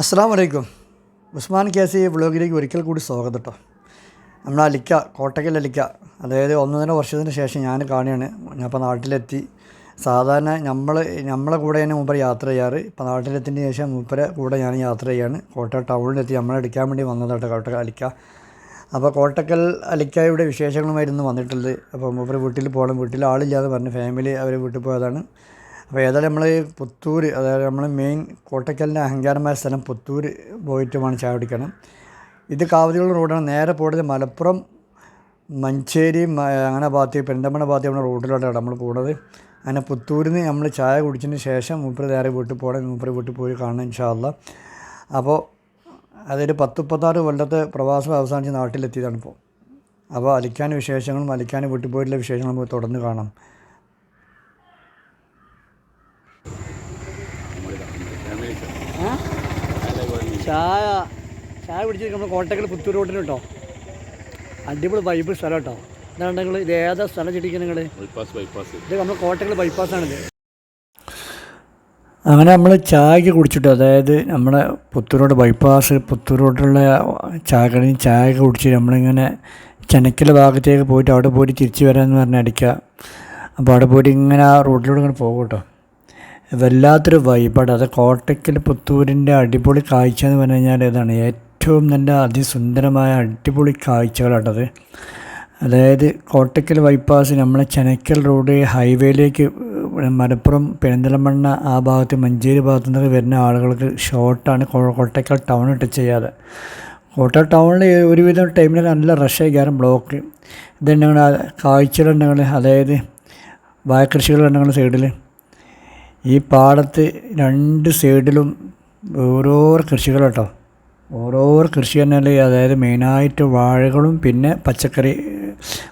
അസ്സാം വലൈക്കും ഉസ്മാൻ കേസി വ്ളോഗിലേക്ക് ഒരിക്കൽ കൂടി സ്വാഗതം കേട്ടോ നമ്മൾ അലിക്ക കോട്ടക്കൽ അലിക്ക അതായത് ഒന്നര വർഷത്തിന് ശേഷം ഞാൻ കാണുകയാണ്. ഞാൻ ഇപ്പോൾ നാട്ടിലെത്തി. സാധാരണ നമ്മൾ നമ്മളെ കൂടെ തന്നെ മൂപ്പര് യാത്ര ചെയ്യാറ്. ഇപ്പോൾ നാട്ടിലെത്തിന് ശേഷം മൂപ്പരെ കൂടെ ഞാൻ യാത്ര ചെയ്യാണ്. കോട്ട ടൗണിലെത്തി. നമ്മളെ എടുക്കാൻ വേണ്ടി വന്നതാട്ടോ കോട്ടക്കൽ അലിക്ക അപ്പോൾ കോട്ടക്കൽ അലിക്കായുടെ വിശേഷങ്ങളുമായിരുന്നു വന്നിട്ടുള്ളത്. അപ്പോൾ മൂപ്പര് വീട്ടിൽ പോകണം. വീട്ടിൽ ആളില്ലാതെ പറഞ്ഞു ഫാമിലി അവർ വീട്ടിൽ പോയതാണ്. അപ്പോൾ ഏതായാലും നമ്മൾ പുത്തൂർ അതായത് നമ്മൾ മെയിൻ കോട്ടയ്ക്കലിന്റെ അഹങ്കാരമായ സ്ഥലം പുത്തൂർ പോയിട്ട് വേണം ചായ കുടിക്കണം. ഇത് കാവതികളുടെ റോഡാണ് നേരെ പോയത് മലപ്പുറം മഞ്ചേരി അങ്ങനെ ഭാഗത്ത് പെരിന്തമണ ഭാഗത്ത് നമ്മുടെ റോഡിലോട്ടാണ് നമ്മൾ പോകുന്നത് അങ്ങനെ പുത്തൂരിൽ നിന്ന് നമ്മൾ ചായ കുടിച്ചതിന് ശേഷം മൂപ്പര് നേരെ വീട്ടിൽ പോകണം മൂപ്പര് വീട്ടിൽ പോയി കാണണം ഇൻഷാല്ല അപ്പോൾ അതൊരു പത്ത് മുപ്പത്താറ് കൊല്ലത്തെ പ്രവാസം അവസാനിച്ച് നാട്ടിലെത്തിയതാണ് ഇപ്പോൾ അപ്പോൾ അലിക്കാൻ വിശേഷങ്ങളും അലിക്കാൻ വീട്ടിൽ പോയിട്ടുള്ള വിശേഷങ്ങളും നമുക്ക് തുടർന്ന് കാണാം. ചായ ചായ കുടിച്ച് നമ്മൾ കോട്ടക്കൽ പുത്തൂർ റോഡിന് കേട്ടോ അടിപൊളി വൈബ് സ്ഥലം കേട്ടോ ഇതാണ് നിങ്ങൾ ഇത് ഏതാ സ്ഥലം ചെടിക്കുന്നത് നിങ്ങൾ ബൈപ്പാസ് ബൈപ്പാസ് ഇത് നമ്മൾ കോട്ടക്കൽ ബൈപ്പാസാണിത് അങ്ങനെ നമ്മൾ ചായക്ക് കുടിച്ചിട്ട് അതായത് നമ്മുടെ പുത്തൂർ റോഡ് ബൈപ്പാസ് പുത്തൂർ റോഡിലുള്ള ചായക്കടയിൽ ചായയൊക്കെ കുടിച്ച് നമ്മളിങ്ങനെ ചെനക്കൽ ഭാഗത്തേക്ക് പോയിട്ട് അവിടെ പോയിട്ട് തിരിച്ചു വരാമെന്ന് പറഞ്ഞ് അടിക്കുക അപ്പോൾ അവിടെ പോയിട്ട് ഇങ്ങനെ ആ റോഡിലൂടെ ഇങ്ങനെ പോകും കേട്ടോ വല്ലാത്തൊരു വൈബാണ് അത് കോട്ടയ്ക്കൽ പുത്തൂരിന്റെ അടിപൊളി കാഴ്ച എന്ന് പറഞ്ഞു കഴിഞ്ഞാൽ ഇതാണ്. ഏറ്റവും നല്ല അതിസുന്ദരമായ അടിപൊളി കാഴ്ചകളാണത് അതായത് കോട്ടയ്ക്കൽ ബൈപ്പാസ് നമ്മളെ ചെനക്കൽ റോഡ് ഹൈവേയിലേക്ക് മലപ്പുറം പെരിന്തലമണ്ണ ആ ഭാഗത്ത് മഞ്ചേരി ഭാഗത്തു നിന്നൊക്കെ വരുന്ന ആളുകൾക്ക് ഷോർട്ടാണ് കോട്ടയ്ക്കൽ ടൗൺ ടച്ച് ചെയ്യാതെ കോട്ട ടൗണിൽ ഒരുവിധം ടൈമിൽ നല്ല റഷായി ആയിക്കാരം ബ്ലോക്ക് ഇതുണ്ടെങ്കിൽ കാഴ്ചകളുണ്ടെങ്കിൽ അതായത് വാഴക്കൃഷികളുണ്ടെങ്കിൽ സൈഡിൽ ഈ പാടത്ത് രണ്ട് സൈഡിലും ഓരോ കൃഷികൾ കേട്ടോ ഓരോ കൃഷി പറഞ്ഞാൽ അതായത് മെയിനായിട്ട് വാഴകളും പിന്നെ പച്ചക്കറി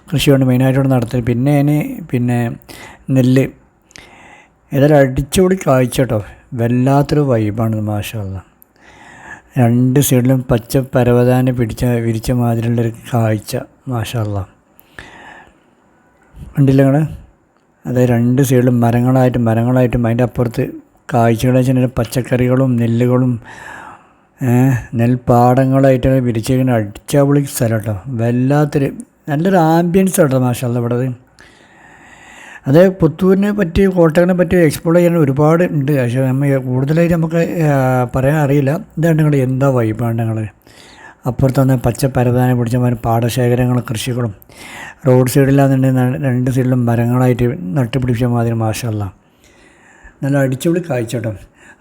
കൃഷിയാണ് മെയിനായിട്ട് നടത്തുന്നത്. പിന്നെ അതിന് പിന്നെ നെല്ല്. ഏതായാലും അടിച്ചുപൊളി കാഴ്ച കേട്ടോ വല്ലാത്തൊരു വൈബാണ് മാഷല്ല രണ്ട് സൈഡിലും പച്ച പരവതാനെ പിടിച്ച വിരിച്ച മാതിരിയുള്ളൊരു കാഴ്ച മാഷല്ല കണ്ടില്ല അത് രണ്ട് സൈഡിലും മരങ്ങളായിട്ടും മരങ്ങളായിട്ടും അതിന്റെ അപ്പുറത്ത് കാഴ്ചകൾ വെച്ചാൽ പച്ചക്കറികളും നെല്ലുകളും നെൽപ്പാടങ്ങളായിട്ട് വിരിച്ചിരിക്കുന്ന അടിച്ചാപൊളി സ്ഥലം കേട്ടോ. വല്ലാത്തൊരു നല്ലൊരു ആംബിയൻസ് കേട്ടോ മാഷല്ല ഇവിടെ അത് പുത്തൂരിനെ പറ്റി കോട്ടയനെ പറ്റി എക്സ്പ്ലോർ ചെയ്യാൻ ഒരുപാട് ഉണ്ട്. പക്ഷേ നമ്മൾ കൂടുതലായിട്ട് നമുക്ക് പറയാൻ അറിയില്ല. ഇതാണ് നിങ്ങൾ എന്താ വൈബാണ് നിങ്ങൾ അപ്പുറത്ത് വന്ന് പച്ച പരവതാനെ പിടിച്ച പാടശേഖരങ്ങളും കൃഷികളും. റോഡ് സൈഡിലാണെന്നുണ്ടെങ്കിൽ രണ്ട് സൈഡിലും മരങ്ങളായിട്ട് നട്ടുപിടിപ്പിച്ച മാതിരി മാഷല്ല നല്ല അടിച്ചുപൊളി കാഴ്ച കേട്ടോ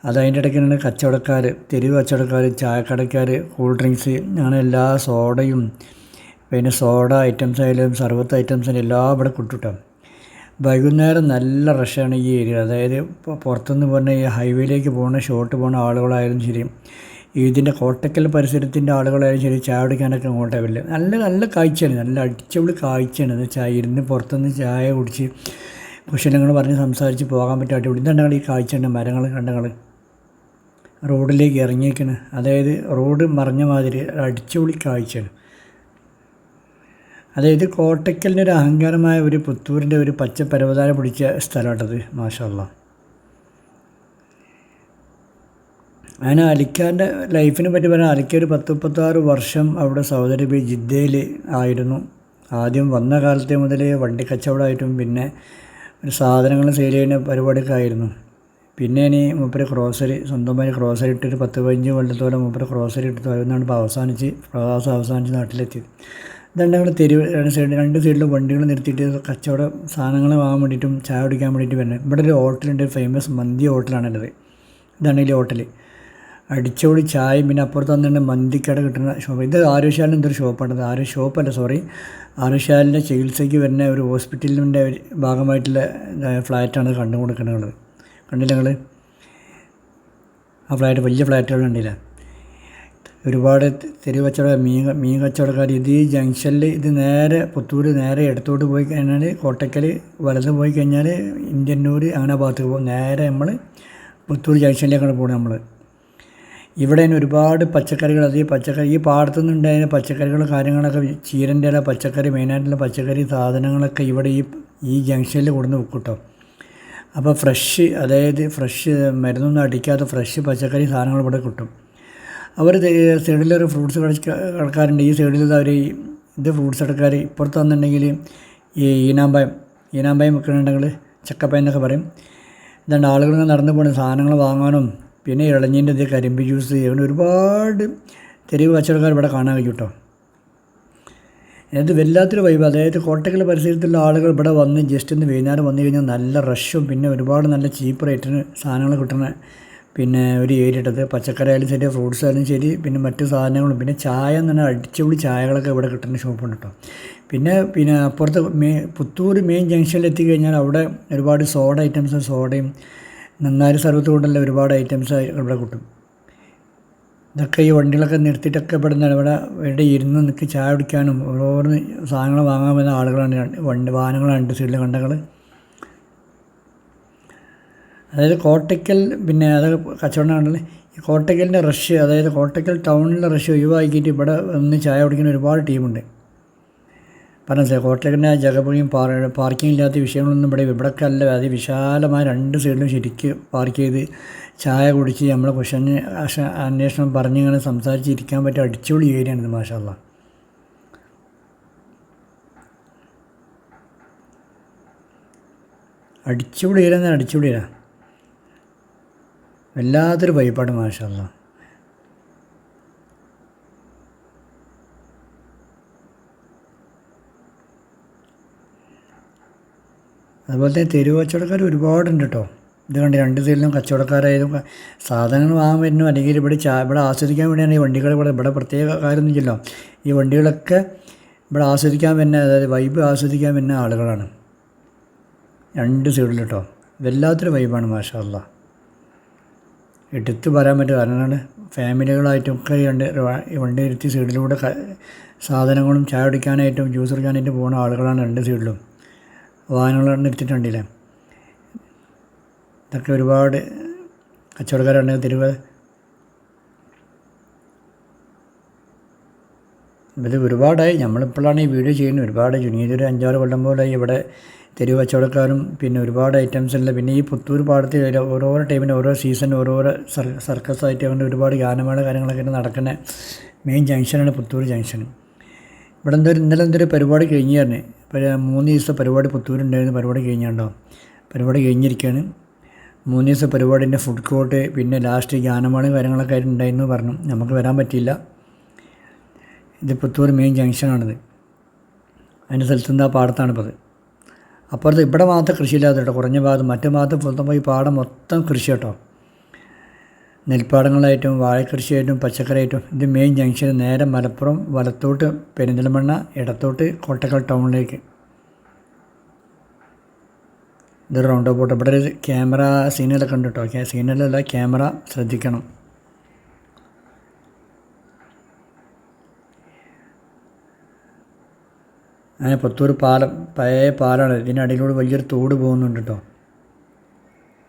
അത് അതിന്റെ ഇടയ്ക്ക് കച്ചവടക്കാർ തെരുവ് കച്ചവടക്കാർ ചായക്കടക്കാർ കൂൾ ഡ്രിങ്ക്സ് അങ്ങനെ എല്ലാ സോഡയും പിന്നെ സോഡ ഐറ്റംസ് ആയാലും സർവത്ത് ഐറ്റംസിന് എല്ലാം ഇവിടെ കിട്ടുട്ടോ. വൈകുന്നേരം നല്ല റഷാണ് ഈ ഏരിയ. അതായത് പുറത്തുനിന്ന് പറഞ്ഞാൽ ഈ ഹൈവേയിലേക്ക് പോകുന്ന ഷോട്ട് പോകുന്ന ആളുകളായാലും ശരി ഇതിന്റെ കോട്ടക്കൽ പരിസരത്തിന്റെ ആളുകളായാലും ശരി ചായ കുടിക്കാനൊക്കെ അങ്ങോട്ടേ വരില്ല. നല്ല നല്ല കാഴ്ചയാണ്. നല്ല അടിച്ചുപൊളി കാഴ്ചയാണ്. വെച്ചാൽ ഇരുന്ന് പുറത്തുനിന്ന് ചായ കുടിച്ച് കുശലങ്ങൾ പറഞ്ഞ് സംസാരിച്ച് പോകാൻ പറ്റും അടിപൊളി. തന്നെ ഈ കാഴ്ചയുണ്ട് മരങ്ങൾ കണ്ടങ്ങൾ. റോഡിലേക്ക് ഇറങ്ങിയേക്കണ്. അതായത് റോഡ് മറിഞ്ഞ മാതിരി അടിച്ചുപൊളി കാഴ്ചയാണ്. അതായത് കോട്ടയ്ക്കലിന്റെ ഒരു അഹങ്കാരമായ ഒരു പുത്തൂരിന്റെ ഒരു പച്ച പരവതാര പിടിച്ച സ്ഥലമാട്ടത് മാഷല്ല അങ്ങനെ അലിക്കാന്റെ ലൈഫിനെ പറ്റി പറഞ്ഞാൽ അലിക്ക ഒരു പത്ത് മുപ്പത്താറ് വർഷം അവിടെ സൗദി അറേബ്യ ജിദ്ദയിൽ ആയിരുന്നു. ആദ്യം വന്ന കാലത്തെ മുതലേ വണ്ടി കച്ചവടമായിട്ടും പിന്നെ സാധനങ്ങൾ സെയിൽ ചെയ്യുന്ന പരിപാടിയൊക്കെ ആയിരുന്നു. പിന്നെ ഇനി മൂപ്പര് ക്രോസറി സ്വന്തമായി ക്രോസറി ഇട്ടൊരു പത്ത് പതിനഞ്ച് കൊല്ലത്തോളം മൂപ്പര് ക്രോസറി ഇട്ട് വരുന്നതാണ് ഇപ്പോൾ അവസാനിച്ച് പ്രവാസം അവസാനിച്ച് നാട്ടിലെത്തിയത്. ഇതാണ് ഞങ്ങൾ തെരുവ് രണ്ട് സൈഡ് രണ്ട് സൈഡിലും വണ്ടികൾ നിർത്തിയിട്ട് കച്ചവട സാധനങ്ങൾ വാങ്ങാൻ വേണ്ടിയിട്ടും ചായ കുടിക്കാൻ വേണ്ടിയിട്ട് വരുന്നത്. ഇവിടെ ഒരു ഹോട്ടലുണ്ട് ഫേമസ് മന്തി ഹോട്ടലാണുള്ളത് ഇതാണ് ഈ ഹോട്ടൽ അടിച്ചോടി ചായയും പിന്നെ അപ്പുറത്ത് വന്നിട്ട് മന്തിക്കട കിട്ടുന്ന ഷോപ്പ് ഇത് ആരോശാലിന്റെ എന്തൊരു ഷോപ്പാണ് ആരോ ഷോപ്പല്ല സോറി ആരോശാലിന്റെ ചികിത്സയ്ക്ക് വരുന്ന ഒരു ഹോസ്പിറ്റലിന്റെ ഭാഗമായിട്ടുള്ള ഫ്ലാറ്റാണ് കണ്ടു കൊടുക്കുന്നത്. കണ്ടില്ല നിങ്ങൾ ആ ഫ്ലാറ്റ് വലിയ ഫ്ലാറ്റുകൾ കണ്ടില്ല? ഒരുപാട് തെരുവ് കച്ചവട മീൻ മീൻ കച്ചവടക്കാർ ഇത് ഈ ജംഗ്ഷനിൽ ഇത് നേരെ പുത്തൂർ നേരെ ഇടത്തോട്ട് പോയി കഴിഞ്ഞാൽ കോട്ടക്കൽ വലത് പോയി കഴിഞ്ഞാൽ ഇന്ത്യന്നൂർ അങ്ങനെ ഭാഗത്തേക്ക് പോകും. നേരെ നമ്മൾ പുത്തൂർ ജംഗ്ഷനിലേക്കാണ് പോകുന്നത് നമ്മൾ ഇവിടെ തന്നെ ഒരുപാട് പച്ചക്കറികൾ അത് ഈ പച്ചക്കറി ഈ പാടത്തു നിന്നുണ്ടായ പച്ചക്കറികളും കാര്യങ്ങളൊക്കെ ചീരന്റെ ഇല പച്ചക്കറി മെയിനായിട്ടുള്ള പച്ചക്കറി സാധനങ്ങളൊക്കെ ഇവിടെ ഈ ഈ ജംഗ്ഷനിൽ കൊടുന്ന് വെക്കും കേട്ടോ അപ്പോൾ ഫ്രഷ് അതായത് ഫ്രഷ് മരുന്നൊന്നും അടിക്കാത്ത ഫ്രഷ് പച്ചക്കറി സാധനങ്ങൾ ഇവിടെ കിട്ടും. അവർ സൈഡിലൊരു ഫ്രൂട്ട്സ് കടക്കാരുണ്ട് ഈ സൈഡിൽ അവർ ഇത് ഫ്രൂട്ട്സ് കടക്കാർ ഇപ്പുറത്ത് വന്നിട്ടുണ്ടെങ്കിൽ ഈ ഈനാമ്പായം ഈനാമ്പായം വെക്കുന്നുണ്ടെങ്കിൽ ചക്കപ്പയം എന്നൊക്കെ പറയും. ഇതുണ്ട് ആളുകൾ നടന്നു പോകുന്ന സാധനങ്ങൾ വാങ്ങാനും പിന്നെ ഇളഞ്ഞീന്റെ ഇത് കരിമ്പ് ജ്യൂസ് അങ്ങനെ ഒരുപാട് തെരുവ് കച്ചവടക്കാർ ഇവിടെ കാണാൻ കഴിയും കേട്ടോ. വല്ലാത്തൊരു വൈബ് അതായത് കോട്ടക്കൽ പരിസരത്തുള്ള ആളുകൾ ഇവിടെ വന്ന് ജസ്റ്റ് ഒന്ന് വൈകുന്നേരം വന്നു കഴിഞ്ഞാൽ നല്ല റഷും പിന്നെ ഒരുപാട് നല്ല ചീപ്പ് റേറ്റിന് സാധനങ്ങൾ കിട്ടുന്ന പിന്നെ ഒരു ഏരിയ ഇട്ടത് പച്ചക്കറി ആയാലും ശരി ഫ്രൂട്ട്സ് ആയാലും ശരി പിന്നെ മറ്റു സാധനങ്ങളും. പിന്നെ ചായ എന്ന് പറഞ്ഞാൽ അടിച്ചുപൊളി ചായകളൊക്കെ ഇവിടെ കിട്ടുന്ന ഷോപ്പുണ്ട് കേട്ടോ. പിന്നെ പിന്നെ അപ്പുറത്ത് മെയിൻ പുത്തൂർ മെയിൻ ജംഗ്ഷനിൽ എത്തിക്കഴിഞ്ഞാൽ അവിടെ ഒരുപാട് സോഡ ഐറ്റംസ് സോഡയും നന്നാരി സർവത്ത് കൊണ്ടല്ല ഒരുപാട് ഐറ്റംസ് ഇവിടെ കിട്ടും. ഇതൊക്കെ ഈ വണ്ടികളൊക്കെ നിർത്തിയിട്ടൊക്കെ ഇവിടെ ഇവിടെ ഇവിടെ ഇരുന്ന് നിൽക്കി ചായ കുടിക്കാനും ഓരോന്ന് സാധനങ്ങൾ വാങ്ങാൻ വരുന്ന ആളുകളാണ് വണ്ടി വാഹനങ്ങളാണ് രണ്ട് സൈഡിൽ കണ്ടകൾ അതായത് കോട്ടയ്ക്കൽ പിന്നെ അത് കച്ചവടമാണല്ലേ ഈ കോട്ടയ്ക്കലിന്റെ റഷ് അതായത് കോട്ടയ്ക്കൽ ടൗണിലെ റഷ് ഒഴിവാക്കിയിട്ട് ഇവിടെ ഒന്ന് ചായ കുടിക്കുന്ന ഒരുപാട് ടീമുണ്ട് പറഞ്ഞത് ജഗപുഴിയും പാർ പാർക്കിംഗ് ഇല്ലാത്ത വിഷയങ്ങളൊന്നും ഇവിടെ ഇവിടെയൊക്കെ അല്ല. അതിവിശാലമായ രണ്ട് സൈഡിലും ശരിക്ക് പാർക്ക് ചെയ്ത് ചായ കുടിച്ച് നമ്മളെ ക്വസ്റ്റ്യൻ അന്വേഷണം പറഞ്ഞിങ്ങനെ സംസാരിച്ചിരിക്കാൻ പറ്റിയ അടിച്ചുപൊളി ഏരിയയാണ് മാഷല്ല അടിച്ചുപൊളി ഏരിയ എന്നാൽ അടിച്ചുപൊളി വല്ലാത്തൊരു വൈപ്പാട് മാഷല്ല അതുപോലെ തന്നെ തെരുവ് കച്ചവടക്കാർ ഒരുപാടുണ്ട് കേട്ടോ ഇത് കണ്ട് രണ്ട് സൈഡിലും കച്ചവടക്കാരായാലും സാധനങ്ങൾ വാങ്ങാൻ വരുന്നു. അല്ലെങ്കിൽ ഇവിടെ ചാ ഇവിടെ ആസ്വദിക്കാൻ വേണ്ടിയാണ് ഈ വണ്ടികൾ ഇവിടെ ഇവിടെ പ്രത്യേക കാര്യമൊന്നുമില്ലല്ലോ. ഈ വണ്ടികളൊക്കെ ഇവിടെ ആസ്വദിക്കാൻ വരുന്ന അതായത് വൈബ് ആസ്വദിക്കാൻ വരുന്ന ആളുകളാണ്. രണ്ട് സൈഡിൽ കേട്ടോ വല്ലാത്തൊരു വൈബാണ് മാഷാല്ല എടുത്തു എടുത്ത് പറയാൻ പറ്റും കാരണമാണ് ഫാമിലികളായിട്ടും ഒക്കെ ഈ രണ്ട് വണ്ടി ഇരുത്തി സൈഡിലൂടെ സാധനങ്ങളും ചായ കുടിക്കാനായിട്ടും ജ്യൂസ് കുടിക്കാനായിട്ടും പോകുന്ന ആളുകളാണ് രണ്ട് സൈഡിലും. വാഹനങ്ങൾ നിർത്തിയിട്ടുണ്ടല്ലേ ഇതൊക്കെ ഒരുപാട് കച്ചവടക്കാരുണ്ട് തെരുവ്. ഇത് ഒരുപാടായി. നമ്മളിപ്പോഴാണ് ഈ വീഡിയോ ചെയ്യുന്നത്. ഒരുപാട് ചുരുങ്ങിയതൊരു അഞ്ചാറ് കൊല്ലം പോലെ ഇവിടെ തെരുവ് കച്ചവടക്കാരും പിന്നെ ഒരുപാട് ഐറ്റംസ് ഉണ്ട് പിന്നെ ഈ പുത്തൂർ പാടത്ത് ഓരോ- ടൈമിന് ഓരോ സീസൺ ഓരോ സർ സർക്കസ് ആയിട്ട് അങ്ങനെ ഒരുപാട് ഗാനമേള കാര്യങ്ങളൊക്കെ നടക്കുന്ന മെയിൻ ജംഗ്ഷനാണ് പുത്തൂർ ജംഗ്ഷൻ ഇവിടെ എന്തൊരു ഇന്നലെ എന്തൊരു പരിപാടി കഴിഞ്ഞു ഇപ്പോൾ മൂന്ന് ദിവസത്തെ പരിപാടി പുത്തൂരുണ്ടായിരുന്നു. പരിപാടി കഴിഞ്ഞാണ്ടോ? പരിപാടി കഴിഞ്ഞിരിക്കുകയാണ് മൂന്ന് ദിവസത്തെ പരിപാടിന്റെ ഫുഡ് കോർട്ട് പിന്നെ ലാസ്റ്റ് ഗാനമേള കാര്യങ്ങളൊക്കെ ആയിട്ടുണ്ടായിരുന്നു പറഞ്ഞു. നമുക്ക് വരാൻ പറ്റിയില്ല. ഇത് പുത്തൂർ മെയിൻ ജംഗ്ഷനാണിത് അതിന്റെ സ്ഥലത്തുനിന്ന് ആ പാടത്താണിപ്പോൾ അപ്പുറത്ത് ഇവിടെ മാത്രം കൃഷിയില്ലാത്ത കേട്ടോ. കുറഞ്ഞ ഭാഗത്ത് മറ്റു ഭാഗത്ത് പുറത്തുമ്പോൾ ഈ പാടം മൊത്തം കൃഷി കേട്ടോ. നെൽപ്പാടങ്ങളായിട്ടും വാഴക്കൃഷിയായിട്ടും പച്ചക്കറിയായിട്ടും ഇത് മെയിൻ ജംഗ്ഷൻ നേരെ മലപ്പുറം വലത്തോട്ട് പെരിന്തൽമണ്ണ ഇടത്തോട്ട് കോട്ടക്കൽ ടൗണിലേക്ക് ഇത് റൗണ്ട് അബൌട്ട് ഇവിടെ ഒരു ക്യാമറ സീനുകളൊക്കെ ഉണ്ട് കേട്ടോ സീനലല്ല ക്യാമറ ശ്രദ്ധിക്കണം. അങ്ങനെ പുത്തൂർ പാലം പഴയ പാലമാണ് ഇതിനടിയിലൂടെ വലിയൊരു തോട് പോകുന്നുണ്ട് കേട്ടോ.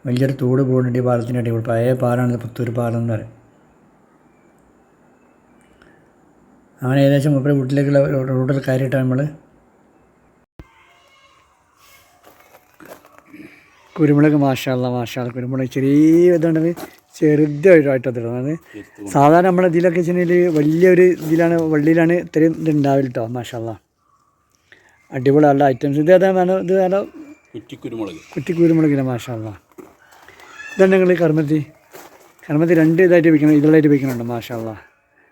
വലിയൊരു തോട് പോകുന്നുണ്ട് ഈ പാലത്തിന്റെ അടിയിൽ പഴയ പാലമാണ് പുത്തൂർ പാലം എന്ന് പറയും. അങ്ങനെ ഏകദേശം മുപ്പത് വീട്ടിലേക്കുള്ള റോഡിൽ കയറിയിട്ടാണ് നമ്മൾ കുരുമുളക് മാഷാള്ള മാഷാള കുരുമുളക് ചെറിയ ഇതാണ് ചെറുതായിട്ടായിട്ട് അതായത് സാധാരണ നമ്മുടെ ഇതിലൊക്കെ വെച്ചിട്ടുണ്ടെങ്കിൽ വലിയൊരു ഇതിലാണ് വള്ളിയിലാണ് ഇത്രയും ഇത് ഉണ്ടാവില്ല കേട്ടോ മാഷാള്ള. അടിപൊളി അല്ല ഐറ്റംസ്. ഇത് അതാണ് വേണം ഇത് വേണം കുറ്റിക്കുരുമുളക്. കുറ്റി കുരുമുളകില്ല മാഷാല്ല ഇതാണ് നിങ്ങൾ കർമ്മത്തി? കർമ്മത്തി രണ്ട് ഇതായിട്ട് വയ്ക്കണം ഇതിലായിട്ട് വയ്ക്കുന്നുണ്ട് മാഷാള്ള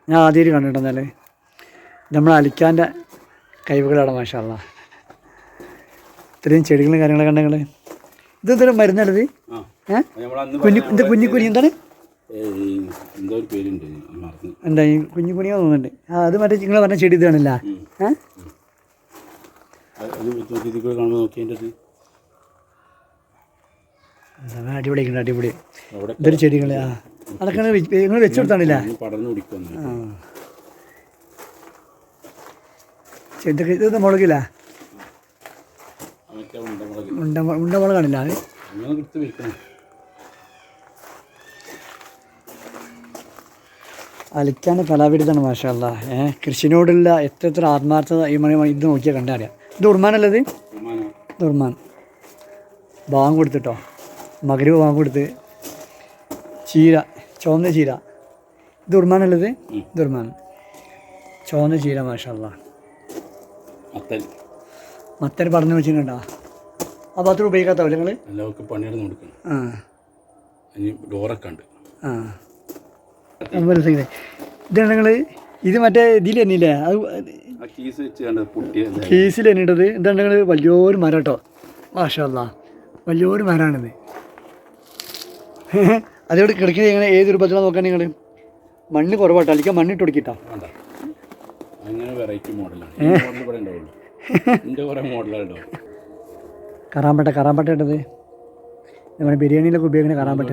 ഞാൻ ആദ്യമായിട്ട് കണ്ടിട്ടുണ്ടെന്നാൽ എന്നാൽ നമ്മൾ അലിക്കാന്റെ കഴിവുകളാണ് മാഷാള്ള ഇത്രയും ചെടികളും കാര്യങ്ങളൊക്കെ കണ്ടെങ്കിൽ ഇത് എന്തൊരു മരുന്നല്ലത് കുഞ്ഞു ഇത് കുഞ്ഞു കുഞ്ഞി എന്താണ്? എന്തോ ഈ കുഞ്ഞു കുഞ്ഞിയാ തോന്നുന്നുണ്ട്. ആ അത് മറ്റേ നിങ്ങൾ പറഞ്ഞ ചെടി ഇതാണല്ല. ഏ അത് അത് നോക്കി ഇതിൽ കൂടെ കാണുമ്പോൾ നോക്കിയതിന്റെ അത് അതാണ് അടിപൊളിയായിട്ടുണ്ട് അടിപൊളി ഇതൊരു ചെടികൾ ആ. അതൊക്കെ നിങ്ങൾ വെച്ചു കൊടുത്താണില്ല? ഇതൊക്കെ ഇത് മുളകില്ല ഉണ്ട ഉണ്ട മുളകാണില്ല അത്? അലിക്കാൻ കലാവിരുദ്ധാണ് മാഷല്ല ഏഹ് കൃഷിനോടുള്ള എത്ര എത്ര ആത്മാർത്ഥത ഈ മണി ഇത് നോക്കിയാൽ കണ്ടറിയാം. ഇത് ഉർമാനല്ലത് ഉർമാൻ ബാങ്ക് കൊടുത്തിട്ടോ? മകരവ് ബാങ്ക് കൊടുത്ത് ചീര ചുവന്ന ചീര. ഇത് ദുർമാൻ ഇത് ഉർമാൻ. ചുവന്ന ചീര മാഷല്ല മത്തൻ. പറഞ്ഞു വെച്ചിട്ടുണ്ടോ? ആ പാത്രം ഉപയോഗിക്കാത്താവില്ല നിങ്ങൾ? എല്ലാവർക്കും പണിയെടുത്ത് കൊടുക്കണം. ആ. ഡോറൊക്കെ ഉണ്ട്. ആ. ഇതാണ് നിങ്ങൾ ഇത് മറ്റേ ഇതിൽ തന്നെയില്ലേ? അത് കേസിൽ തന്നെയിട്ടത്. നിങ്ങൾ വലിയൊരു മരം കേട്ടോ. മാഷല്ല വലിയൊരു മരമാണിത് അതോട് കിടക്കുന്നത് എങ്ങനെ? ഏത് രൂപത്തിലാണ് നോക്കാൻ നിങ്ങൾ മണ്ണ് കുറവാട്ടോ. അല്ലെങ്കിൽ മണ്ണിട്ട് കൊടുക്കിട്ടോ അങ്ങനെ വെറൈറ്റി മോഡലാണ് എന്റെ കുറേ കറാമ്പട്ട കറാമ്പട്ട ഇട്ടത് നമ്മുടെ ബിരിയാണിയിലൊക്കെ ഉപയോഗിക്കുന്ന കറാമ്പട്ട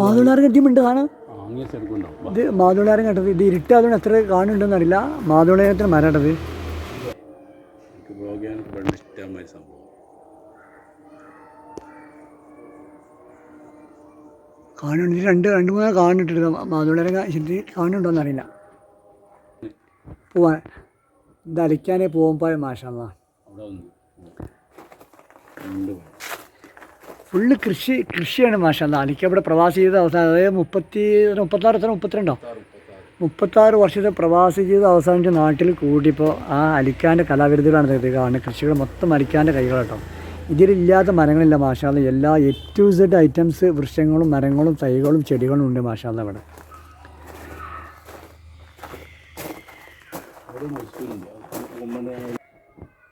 നാരങ്ങ കെട്ടിയുമുണ്ട് കാണാം ഇത് മാതുളാരം കേട്ടത് ഇത് ഇരുട്ട് അതുകൊണ്ട് എത്ര കാണുന്നുണ്ടെന്നറിയില്ല അറിയില്ല. മാതുളയത്തിന് കാണുന്നുണ്ട്. രണ്ട് രണ്ട് മൂന്ന് കാണുന്നിട്ടുണ്ട് മാതുളാരം ശരി കാണുന്നുണ്ടോന്ന് അറിയില്ല പോവാൻ. അലിക്കാനേ പോകുമ്പോൾ മാഷല്ല. ഫുള്ള് കൃഷി കൃഷിയാണ് മാഷല്ല. അലിക്ക ഇവിടെ പ്രവാസി ചെയ്ത അവസാനം അതായത് മുപ്പത്തി മുപ്പത്താറ് എത്ര മുപ്പത്തിരണ്ടോ? മുപ്പത്താറ് വർഷത്തെ പ്രവാസി ജീവിത അവസാനിച്ച് നാട്ടിൽ കൂടിയപ്പോൾ ആ അലിക്കാന്റെ കലാവിരുദ്ധകളാണ് ഇത് കാരണം കൃഷികൾ മൊത്തം അലിക്കാന്റെ കൈകളാട്ടോ. ഇതിലില്ലാത്ത മരങ്ങളില്ല മാഷാല്ല എല്ലാ എ ടു സെഡ് ഐറ്റംസ് വൃക്ഷങ്ങളും മരങ്ങളും തൈകളും ചെടികളും ഉണ്ട് മാഷാല്ല ഇവിടെ.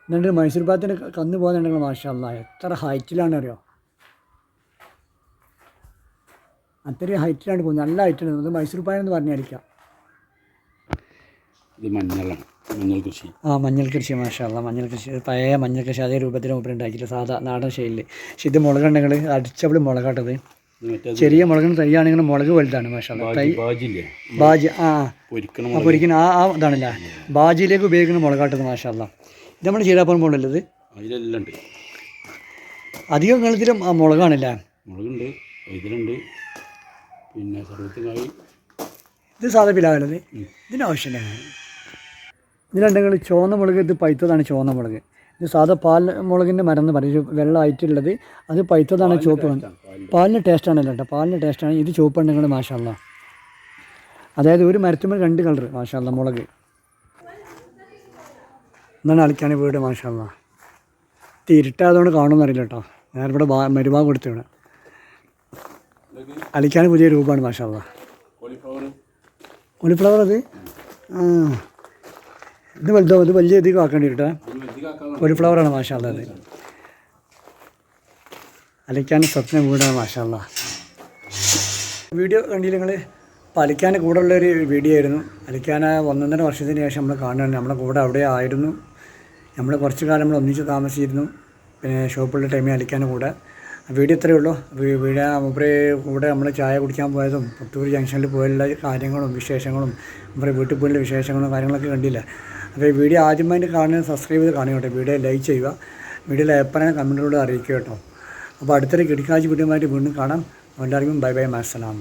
എന്നിട്ട് മൈസൂർ ഭാഗത്തിന് കന്നു പോകുന്നുണ്ടെങ്കിൽ മാഷാല്ല എത്ര ഹൈറ്റിലാണ് അറിയോ അത്രയും ഹൈറ്റിലാണ് പോകുന്നത്. നല്ല ഹൈറ്റിലാണ് അത് മൈസൂർ പായെന്ന് പറഞ്ഞായിരിക്കാം. ഇത് മഞ്ഞളാണ്. മഞ്ഞൾ കൃഷി ആ മഞ്ഞൾ കൃഷി മാഷാല്ല മഞ്ഞൾ കൃഷി പഴയ മഞ്ഞൾ കൃഷി അതേ രൂപത്തിൽ മൂപ്പര് ഉണ്ടാക്കിയില്ല സാധാ നാടൻ ശൈലിയിൽ പക്ഷെ ഇത് മുളകുണ്ടെങ്കിൽ അടിച്ചപ്പോൾ മുളകാട്ടത്. ചെറിയ മുളകും ചെറിയ മുളകിന് തൈയാണെങ്കിൽ മുളക് വലുതാണ് മാഷാല്ല തൈ ബാജി ആ. പൊരിക്കണം ആ ആ ഇതാണല്ലേ. ബാജിയിലേക്ക് ഉപയോഗിക്കുന്ന മുളകാട്ടത് മാഷാല്ല ഇത് നമ്മൾ ചീരാപ്പുറം മുകളിലുള്ളത്. അധികം കാലത്തിലും ആ മുളകാണല്ലേ. മുളകുണ്ട് ഇതിലുണ്ട് പിന്നെ സർവത്തിനായി ഇത് സാധാ പിലാവല്ലേ ഇതിന് ആവശ്യമില്ല. ഇതിലുണ്ടെങ്കിൽ ചുവന്ന മുളക് ഇത് പൈത്തതാണ് ചുവന്ന മുളക്. ഇത് സാധാ പാൽ മുളകിന്റെ മരം എന്ന് പറയും വെള്ളമായിട്ടുള്ളത്. അത് പൈത്തതാണ് ചുവപ്പ് പാലിന് ടേസ്റ്റാണല്ലോ കേട്ടോ. പാലിന് ടേസ്റ്റാണ് ഇത് ചുവപ്പ് ഉണ്ടെങ്കിൽ മാഷാള്ള അതായത് ഒരു മരത്തുമ്പോൾ രണ്ട് കളർ മാഷാള്ള മുളക്. എന്നാണ് അളിക്കാൻ വീട് മാഷാള്ള തിരിട്ടാതുകൊണ്ട് കാണുമെന്നറിയില്ല കേട്ടോ. ഞാൻ ഇവിടെ മരുഭാഗം കൊടുത്തു ഇവിടെ അളിക്കാൻ പുതിയ രൂപമാണ് മാഷാള്ള കോളിഫ്ലവർ കോളിഫ്ലവർ അത്? ആ. ഇത് വലുതോ ഇത് വലിയ അധികം ആക്കേണ്ടി കേട്ടോ ഒരു ഫ്ലവറാണ് മാഷാല്ല അത്. അലയ്ക്കാൻ സ്വപ്നം വീടാണ് മാഷാള്ള വീഡിയോ കണ്ടില്ല നിങ്ങൾ അപ്പോൾ അലിക്കാൻ കൂടെ ഉള്ളൊരു വീഡിയോ ആയിരുന്നു. അലിക്കാൻ ഒന്നൊന്നര വർഷത്തിന് ശേഷം നമ്മൾ കാണുകയാണ്. നമ്മുടെ കൂടെ അവിടെ ആയിരുന്നു. നമ്മൾ കുറച്ച് കാലം നമ്മൾ ഒന്നിച്ച് താമസിച്ചിരുന്നു. പിന്നെ ഷോപ്പുള്ള ടൈമിൽ അലിക്കാൻ കൂടെ. വീഡിയോ ഇത്രയേ ഉള്ളൂ. വീ- വീഡിയോ മൂപ്പര് കൂടെ നമ്മൾ ചായ കുടിക്കാൻ പോയതും പുത്തൂർ ജംഗ്ഷനിൽ പോയുള്ള കാര്യങ്ങളും വിശേഷങ്ങളും മൂപ്പര് വീട്ടിൽ പോയുള്ള വിശേഷങ്ങളും കാര്യങ്ങളൊക്കെ കണ്ടില്ല? അപ്പോൾ ഈ വീഡിയോ ആദ്യമായിട്ട് കാണുന്നത് സബ്സ്ക്രൈബ് ചെയ്ത് കാണുക കേട്ടോ. വീഡിയോ ലൈക്ക് ചെയ്യുക. വീഡിയോയിൽ എപ്പോഴാണ് കമന്റിലൂടെ അറിയിക്കുക കേട്ടോ. അപ്പോൾ അടുത്തൊരു കിടക്കാഴ്ച വീഡിയോ വീണ്ടും കാണാം. എല്ലാവർക്കും ബൈ ബൈ മാസലാമ